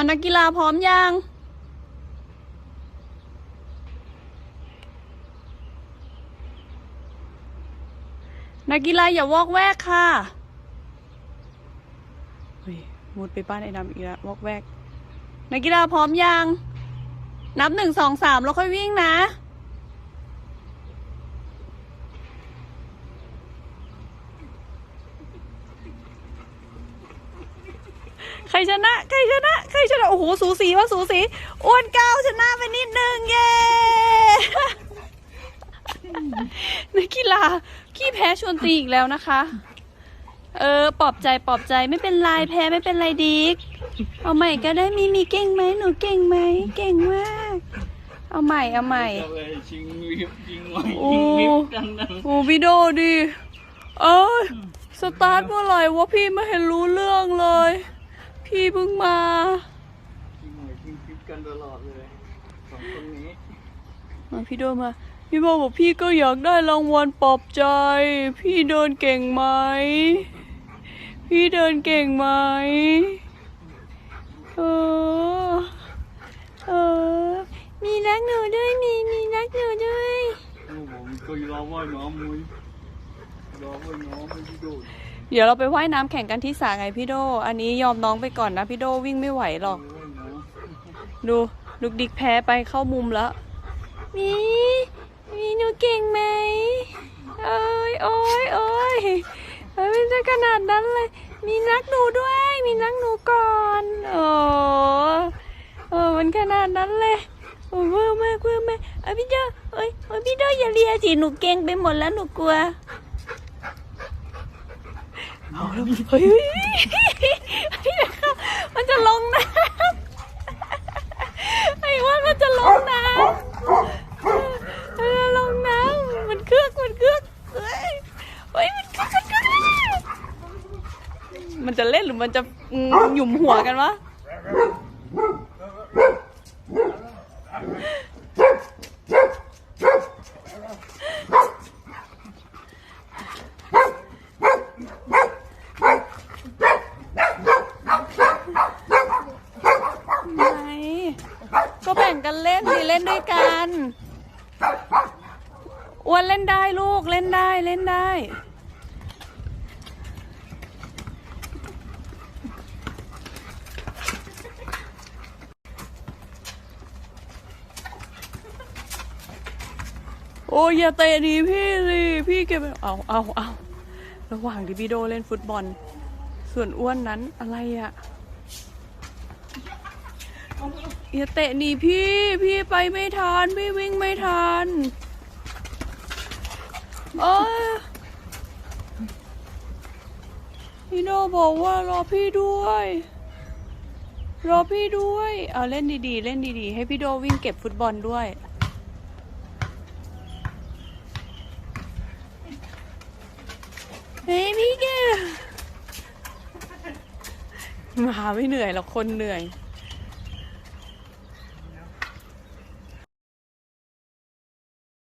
านักกีฬาพร้อมยังนักกีฬาอย่าวอกแวกค่ะเฮ้ยมุดไปบ้านไอ้ดำอีกแล้ววอกแวก นักกีฬาพร้อมยัง นับหนึ่งสองสามแล้วค่อยวิ่งนะ ใครชนะ ใครชนะ ใครชนะ โอ้โห สูสีว่าสูสีอ้วนก้าวชนะไปนิดนึงเย้นักกีฬาขี้แพ้ชวนตีอีกแล้วนะคะ เออ ปลอบใจปลอบใจไม่เป็นไรแพ้ไม่เป็นไรดิกเอาใหม่ก็ได้มีมีเก่งไหมหนูเก่งไหมเก่งมาก เอาใหม่เอาใหม่จะเลยชิงวิบชิงไว้โอ้ชิงวิบกันนะโอ้วิดีโอดิเอ้ยสตาร์ทเมื่อไหร่วะพี่ไม่เห็นรู้เรื่องเลย พี่เพิ่งมาชิงหวยชิงวิบกันตลอดเลยสองคนนี้มาพี่โดมา พี่โบบอกพี่ก็อยากได้รางวัลปลอบใจ พี่เดินเก่งไหม พี่เดินเก่งไหมเออเออมีนักหนูด้วยมีมีนักหนูด้วยโอ้ผมก็รอว่ายน้ำมุ้ยรอว่ายน้ำไม่ได้โดด เดี๋ยวเราไปว่ายน้ำแข่งกันที่สระไงพี่โด อันนี้ยอมน้องไปก่อนนะพี่โดวิ่งไม่ไหวหรอก ดูลูกดิกแพ้ไปเข้ามุมแล้วมีมีหนูเก่งไหมเอ้ยโอ้ยโอ้ยเอ้ยไม่ใช่ขนาดนั้นเลย มีนักหนูด้วย มีนักหนูก่อนโอ้โอ้มันขนาดนั้นเลยโอ้เวอร์มากเวอร์มากเอ้พี่โดเอ้ยเอ้ยพี่โดอย่าเลียสิหนูเก่งไปหมดแล้วหนูกลัว เอาแล้วเฮ้ยเฮ้ยเฮ้ยมันจะลงน้ำไอ้ว่ามันจะลงน้ำมันจะลงน้ำมันเครือกมันเครือกเฮ้ยเฮ้ยมันเครือกมันเครือกมันจะเล่นหรือมันจะหยุมหัวกันวะไหนก็แบ่งกัน เล่นด้วยกันอ้วนเล่นได้ลูกเล่นได้เล่นได้โอ้ยอย่าเตะดีพี่สิพี่เก็บเอาเอาเอาระหว่างที่พี่โดเล่นฟุตบอล ส่วนอ้วนนั้นอะไรอะ อย่าเตะหนีพี่ พี่ไปไม่ทัน พี่วิ่งไม่ทันเอ้ยพี่โดบอกว่ารอพี่ด้วย รอพี่ด้วย เอาเล่นดีๆ เล่นดีๆ ให้พี่โดวิ่งเก็บฟุตบอลด้วย เฮ้ยพี่แกมาไม่เหนื่อยหรอกคนเหนื่อย